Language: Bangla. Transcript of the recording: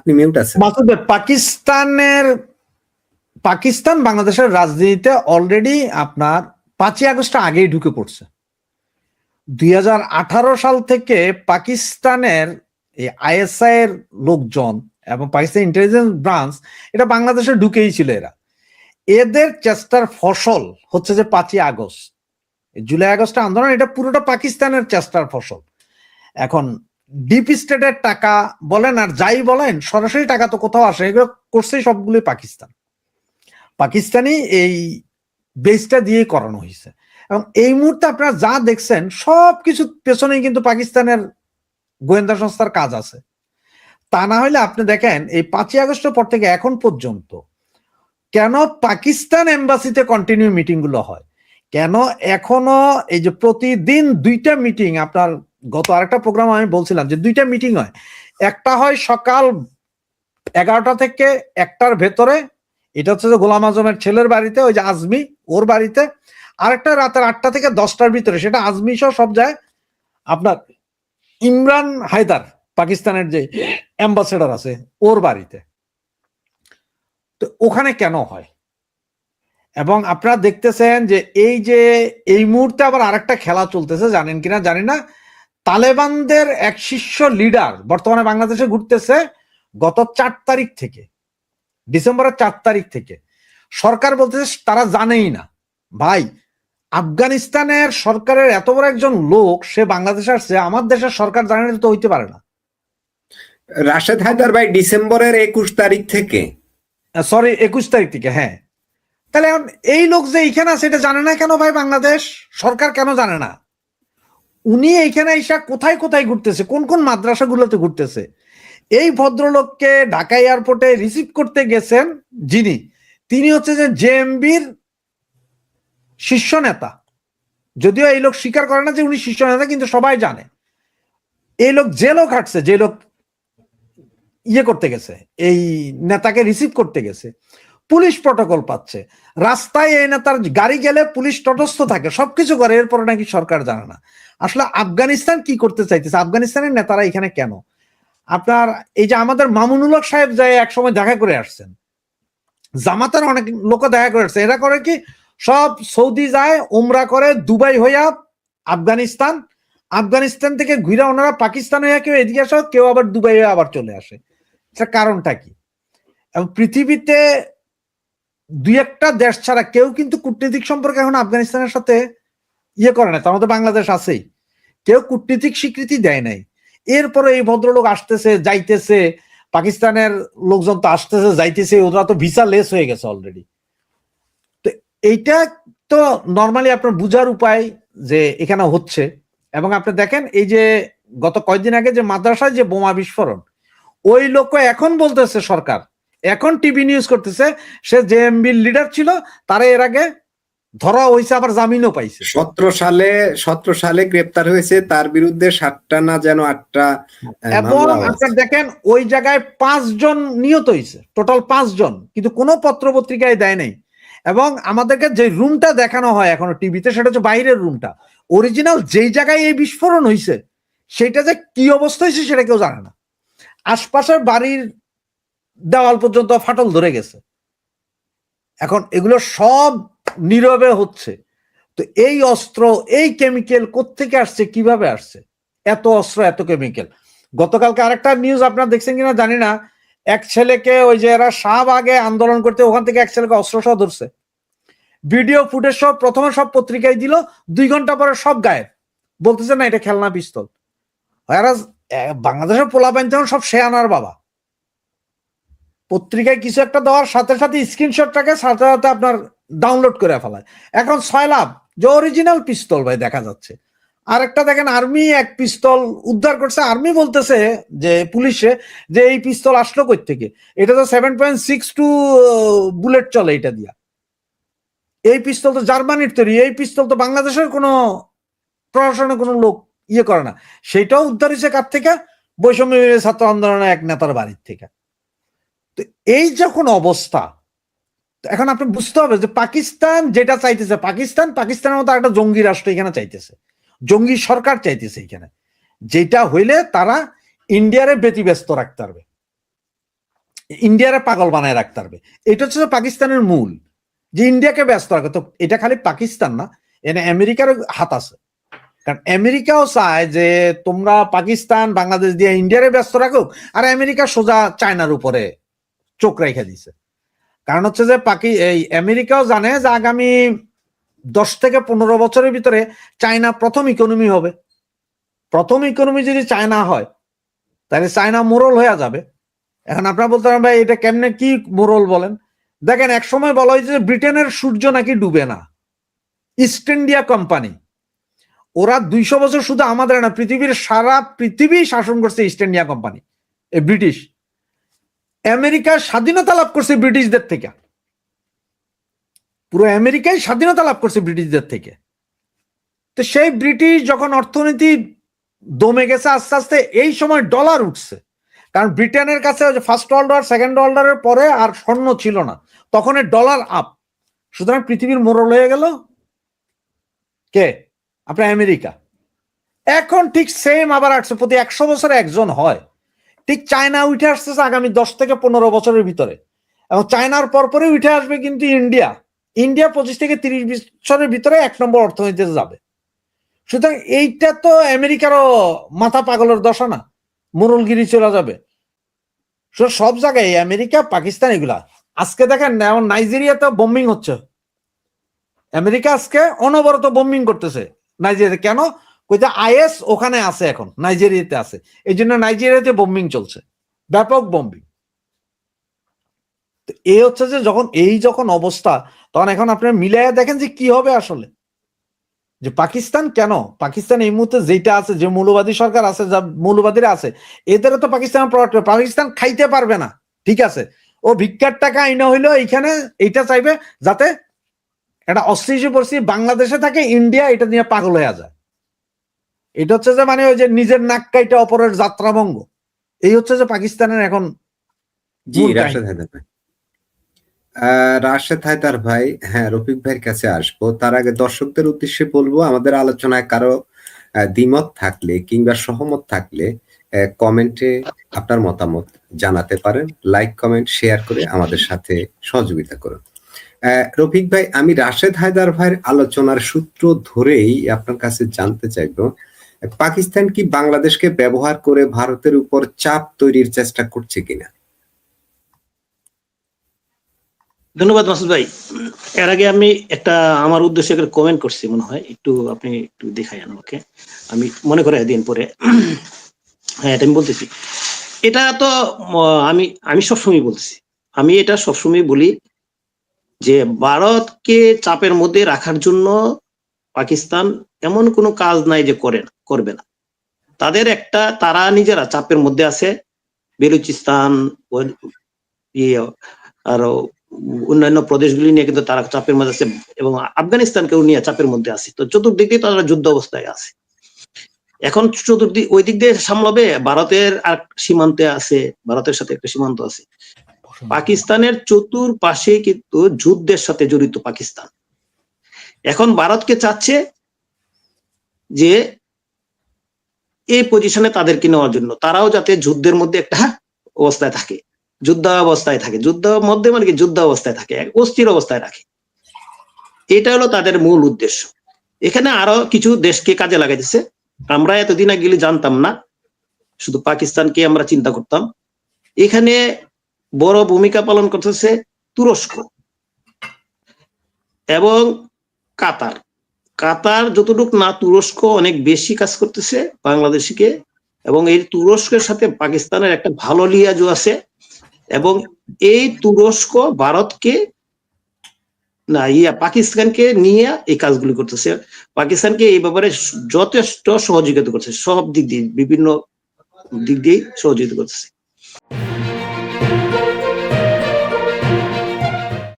আপনি মিউট আছেন। মাসুদ পাকিস্তানের, পাকিস্তান বাংলাদেশের রাজনীতিতে অলরেডি আপনার পাঁচই আগস্ট আগেই ঢুকে পড়ছে। দুই হাজার আঠারো সাল থেকে পাকিস্তানের এই আইএসআই এর লোকজন এবং পাকিস্তান ইন্টেলিজেন্স ব্রাঞ্চ এটা বাংলাদেশে ঢুকেই ছিল এরা। এদের চেষ্টার ফসল হচ্ছে যে পাঁচই আগস্ট। জুলাই আগস্ট আন্দোলন, এটা পুরোটা পাকিস্তানের চেষ্টার ফসল। এখন ডিপ স্টেটের টাকা বলেন আর যাই বলেন, সরাসরি টাকা তো কোথাও আসে। এগুলো করছে সবগুলোই পাকিস্তান। পাকিস্তানি এই বেসটা দিয়ে করানো হয়েছে। এবং এই মুহূর্তে আপনারা যা দেখছেন সব কিছু পেছনেই কিন্তু পাকিস্তানের গোয়েন্দা সংস্থার কাজ আছে। তা না হলে আপনি দেখেন, এই পাঁচই আগস্টের পর থেকে এখন পর্যন্ত কেন পাকিস্তান এম্বাসিতে কন্টিনিউ মিটিংগুলো হয়? কেন এখনও এই যে প্রতিদিন দুইটা মিটিং আপনার গত আরেকটা প্রোগ্রাম আমি বলছিলাম যে দুইটা মিটিং হয়। একটা হয় সকাল এগারোটা থেকে একটার ভেতরে, এটা হচ্ছে যে গোলাম আজমের ছেলের বাড়িতে, ওই যে আজমি, ওর বাড়িতে। আরেকটা রাতের আটটা থেকে দশটার ভিতরে, সেটা আজমি সহ সব যায় আপনার ইমরান হায়দার, পাকিস্তানের যে অ্যাম্বাসেডার আছে, ওর বাড়িতে। তো ওখানে কেন হয়? এবং আপনারা দেখতেছেন যে এই যে এই মুহূর্তে আবার আরেকটা খেলা চলতেছে, জানেন কিনা? জানি না। তালেবানদের এক শীর্ষ লিডার বর্তমানে বাংলাদেশে ঘুরতেছে গত চার তারিখ থেকে ডিসেম্বরের চার তারিখ থেকে। সরকার বলতেছে তারা জানেই না। ভাই আফগানিস্তানের সরকারের এত বড় একজন লোক সে বাংলাদেশে আসছে আমার দেশের সরকার জানে না তো হইতে পারে না। রাশেদ হায়দার ভাই ডিসেম্বরের একুশ তারিখ থেকে? সরি একুশ তারিখ থেকে হ্যাঁ। তাহলে এখন এই লোক যে এইখানে আছে এটা জানে না কেন ভাই বাংলাদেশ? সরকার কেন জানে না? উনি এইখানে এসে কোথায় কোথায় ঘুরতেছে? কোন কোন মাদ্রাসাগুলোতে ঘুরতেছে? এই ভদ্রলোককে ঢাকা এয়ারপোর্টে রিসিভ করতে গেছেন যিনি। তিনি হচ্ছে যে জেএমবির শীর্ষ নেতা। যদিও এই লোক স্বীকার করে না যে উনি শীর্ষ নেতা, কিন্তু সবাই জানে। এই লোক যে লোক হাঁটছে, যে লোক ইয়ে করতে গেছে, এই নেতাকে রিসিভ করতে গেছে, পুলিশ প্রটোকল পাচ্ছে। রাস্তায় এই নেতার গাড়ি গেলে পুলিশ তটস্থ থাকে, সবকিছু করে, এরপরে নাকি সরকার জানে না। আসলে আফগানিস্তান কি করতে চাইতেছে? আফগানিস্তানের নেতারা এখানে কেন? আপনার এই যে আমাদের মামুনুল হক সাহেব যায় এক সময় দেখা করে আসছেন। জামাতের অনেক লোক দেখা করে আসছে। এরা করে কি? সব সৌদি যায়, উমরা করে, দুবাই হইয়া আফগানিস্তান। আফগানিস্তান থেকে ঘুরে ওনারা পাকিস্তান হইয়া কেউ এদিকে আসে, কেউ আবার দুবাই হয়ে আবার চলে আসে। কারণটা কি? এবং পৃথিবীতে দুই একটা দেশ ছাড়া কেউ কিন্তু কূটনীতিক সম্পর্কে এখন আফগানিস্তানের সাথে ইয়ে করে না তার মধ্যে বাংলাদেশ আছেই। কেউ কূটনীতিক স্বীকৃতি দেয় নাই। এরপরে এই ভদ্রলোক আসতেছে, যাইতেছে, পাকিস্তানের লোকজন তো আসতেছে, যাইতেছে, ওরা তো ভিসা লেস হয়ে গেছে অলরেডি তো এইটা তো নর্মালি আপনার বুঝার উপায় যে এখানে হচ্ছে। এবং আপনি দেখেন, এই যে গত কয়েকদিন আগে যে মাদ্রাসায় যে বোমা বিস্ফোরণ, ওই লোক এখন বলতেছে সরকার, এখন টিভি নিউজ করতেছে, সে জেএমবির লিডার ছিল, তারা এর আগে ধরা হয়েছে আবার জামিনও পাইছে। সতেরো সালে সতেরো সালে গ্রেপ্তার হয়েছে তার বিরুদ্ধে সাতটা না যেন আটটা এবং আপনার দেখেন ওই জায়গায় পাঁচজন নিহত হয়েছে টোটাল পাঁচজন কিন্তু কোনো পত্র পত্রিকায় দেয় নাই। এবং আমাদেরকে যে রুমটা দেখানো হয় এখনও টিভিতে সেটা হচ্ছে বাইরের রুমটা। অরিজিনাল যেই জায়গায় এই বিস্ফোরণ হয়েছে সেটা যে কি অবস্থা হয়েছে সেটা কেউ জানে না। আশপাশের বাড়ির দেওয়াল পর্যন্ত ফাটল ধরে গেছে। এখন এগুলো সব নীরবে হচ্ছে। তো এই অস্ত্র, এই কেমিক্যাল কোত্থেকে আসছে, কীভাবে আসছে? এত অস্ত্র, এত কেমিক্যাল গতকালকে আরেকটা নিউজ আপনারা দেখছেন কিনা জানি না। এক ছেলেকে ওই যে এরা শাহবাগে আন্দোলন করতে, ওখান থেকে এক ছেলেকে অস্ত্র সহ ধরছে। ভিডিও ফুটেজ সব প্রথমে সব পত্রিকায় দিল, দুই ঘণ্টা পরে সব গায়েব। বলতেছে, না, এটা খেলনা পিস্তল। বাংলাদেশের পোলা পাইন তখন সব শেয়ানার বাবা। পত্রিকায় কিছু একটা দেওয়ার সাথে সাথে স্ক্রিনশটটাকে সাথে সাথে আপনার ডাউনলোড করে ফেলায়। এখন ছয় লাভ, যে অরিজিনাল পিস্তল ভাই দেখা যাচ্ছে। আর একটা দেখেন আর্মি এক পিস্তল উদ্ধার করছে। আর্মি বলতেছে যে পুলিশে যে এই পিস্তল আসলো কই থেকে এটা তো seven point six two bullet চলে এটা দিয়া। এই পিস্তল তো জার্মানির তৈরি, এই পিস্তল তো বাংলাদেশের কোনো প্রশাসনের কোনো লোক ইয়ে করে না। সেটাও উদ্ধার হয়েছে কার থেকে? বৈষম্য ছাত্র আন্দোলনের এক নেতার বাড়ির থেকে। তো এই যখন অবস্থা এখন আপনি বুঝতে হবে যে পাকিস্তান যেটা চাইতেছে, পাকিস্তান, পাকিস্তানের মতো একটা জঙ্গি রাষ্ট্র এখানে চাইতেছে। জঙ্গি সরকার চাইতেছে এখানে। যেটা হইলে তারা ইন্ডিয়ারে ব্যতিব্যস্ত রাখতে পারবে। ইন্ডিয়ারে পাগল বানায় রাখতে পারবে। এটা হচ্ছে পাকিস্তানের মূল। যে ইন্ডিয়াকে ব্যস্ত রাখে, তো এটা খালি পাকিস্তান না, এনে আমেরিকার হাত আছে। কারণ আমেরিকাও চায় যে তোমরা পাকিস্তান, বাংলাদেশ দিয়ে ইন্ডিয়ারে ব্যস্ত রাখো, আর আমেরিকা সোজা চায়নার উপরে চোখ রেখে দিছে। কারণ হচ্ছে যে পাকি এই আমেরিকাও জানে যে আগামী দশ থেকে পনেরো বছরের ভিতরে চায়না প্রথম ইকোনমি হবে। প্রথম ইকোনমি যদি চায়না হয়, তাহলে চায়না মোরল হয়ে যাবে। এখন আপনারা বলতে পারেন, ভাই, এটা কেমনে কি মোরল বলেন? দেখেন এক সময় বলা হয়েছে যে ব্রিটেনের সূর্য নাকি ডুবে না। East India Company. ওরা দুইশো বছর শুধু আমাদের না, পৃথিবীর সারা পৃথিবী শাসন করছে ইস্ট ইন্ডিয়া কোম্পানি, এই ব্রিটিশ। আমেরিকা স্বাধীনতা লাভ করছে ব্রিটিশদের থেকে। পুরো আমেরিকায় স্বাধীনতা লাভ করছে ব্রিটিশদের থেকে। তো সেই ব্রিটিশ যখন অর্থনীতি দমে গেছে, আস্তে আস্তে এই সময় ডলার উঠছে। কারণ ব্রিটেনের কাছে first world war second world পরে আর স্বর্ণ ছিল না। তখন ডলার আপ সুতরাং পৃথিবীর মোরল হয়ে গেল কে? আপনার আমেরিকা। এখন ঠিক সেম আবার আসছে, প্রতি একশো বছরে একজন হয়। ঠিক চায়না উঠে আসতেছে আগামী দশ থেকে পনেরো বছরের ভিতরে। এবং চায়নার পরপরে উঠে আসবে কিন্তু ইন্ডিয়া। ইন্ডিয়া পঁচিশ থেকে তিরিশ বছরের ভিতরে এক নম্বর অর্থনীতিতে যাবে। সুতরাং এইটা তো আমেরিকারও মাথা পাগলের দশা না। মোরলগিরি চলে যাবে। সব জায়গায় আমেরিকা, পাকিস্তান এগুলা। আজকে দেখেন যেমন নাইজেরিয়াতে বোম্বিং হচ্ছে। আমেরিকা আজকে অনবরত বোম্বিং করতেছে। নাইজেরিয়াতে কেন? কইতে আইএস ওখানে আছে এখন, নাইজেরিয়াতে আছে। এই জন্য নাইজেরিয়াতে বোম্বিং চলছে, ব্যাপক বোম্বিং এই হচ্ছে যে যখন, এই যখন অবস্থা, তখন এখন আপনারা মিলাইয়া দেখেন যে কি হবে আসলে। যে পাকিস্তান কেন? পাকিস্তান এই মুহূর্তে যেটা আছে, যে মৌলবাদী সরকার আছে, যা মৌলবাদীরা আছে, এদেরও তো পাকিস্তান পাকিস্তান খাইতে পারবে না, ঠিক আছে? ও ভিক্ষার টাকা আইনা হইল এইখানে, এইটা চাইবে যাতে একটা অস্থিতি পরিস্থিতি বাংলাদেশে থাকে, ইন্ডিয়া এটা নিয়ে পাগল হয়ে যায়। এটা হচ্ছে যে মানে ওই যে নিজের নাক কাইটা অপরের যাত্রাভঙ্গ এই হচ্ছে যে পাকিস্তানের এখন জি রাশেদ হায়দার ভাই। রাশেদ হায়দার ভাই হ্যাঁ রফিক ভাইয়ের কাছে আসব। তার আগে দর্শকদের উদ্দেশ্যে বলব আমাদের আলোচনায় কারও দ্বিমত থাকলে কিংবা সহমত থাকলে কমেন্টে আপনার মতামত জানাতে পারেন। লাইক কমেন্ট শেয়ার করে আমাদের সাথে সহযোগিতা করুন। রফিক ভাই আমি রাশেদ হায়দার ভাইয়ের আলোচনার সূত্র ধরেই আপনার কাছে জানতে চাইব পাকিস্তান কি বাংলাদেশকে ব্যবহার করে ভারতের উপর চাপ তৈরির চেষ্টা করছে কিনা? ধন্যবাদ মাসুদ ভাই। এর আগে আমি একটা আমার উদ্দেশ্যে একটা কমেন্ট করছি মনে হয়। একটু আপনি একটু দেখাই আমাকে। আমি মনে করে দিন পরে। হ্যাঁ এটা আমি বলতেছি। এটা তো আমি আমি সবসময় বলছি আমি এটা সবসময় বলি যে ভারতকে চাপের মধ্যে রাখার জন্য পাকিস্তান এমন কোনো কাজ নাই যে করে না। করবে না। তাদের একটা, তারা নিজেরা চাপের মধ্যে আছে। বেলুচিস্তান ইয়ে আরও অন্যান্য প্রদেশগুলি নিয়ে কিন্তু তারা চাপের মধ্যে আছে এবং আফগানিস্তানকেও নিয়ে চাপের মধ্যে আছে। তো চতুর্দিক দিয়ে তারা যুদ্ধ অবস্থায় আছে। এখন চতুর্দিক, ওই দিক দিয়ে সামলাবে, ভারতের আর সীমান্তে আছে, ভারতের সাথে একটা সীমান্ত আছে। পাকিস্তানের চতুর্পাশে কিন্তু যুদ্ধের সাথে জড়িত পাকিস্তান। এখন ভারতকে চাচ্ছে যে এই পজিশনে তাদেরকে নেওয়ার জন্য। তারাও যাতে যুদ্ধের মধ্যে একটা অবস্থায় থাকে। যুদ্ধ অবস্থায় থাকে। যুদ্ধ মধ্যে মানে কি? যুদ্ধ অবস্থায় থাকে অস্থির অবস্থায় রাখে। এটা হলো তাদের মূল উদ্দেশ্য। এখানে আরও কিছু দেশকে কাজে লাগাইতেছে। আমরা এতদিন আগে জানতাম না। শুধু পাকিস্তানকে আমরা চিন্তা করতাম। এখানে বড় ভূমিকা পালন করতেছে তুরস্ক এবং কাতার। কাতার যতটুক না তুরস্ক অনেক বেশি কাজ করতেছে বাংলাদেশিকে, এবং এই তুরস্কের সাথে পাকিস্তানের একটা ভালো লিয়াজও আছে, এবং এই তুরস্ক ভারতকে, না, ইয়া, পাকিস্তানকে নিয়ে এই কাজগুলি করতেছে। পাকিস্তানকে এই ব্যাপারে যথেষ্ট সহযোগিতা করছে, সব দিক দিয়ে, বিভিন্ন দিক দিয়ে সহযোগিতা করতেছে।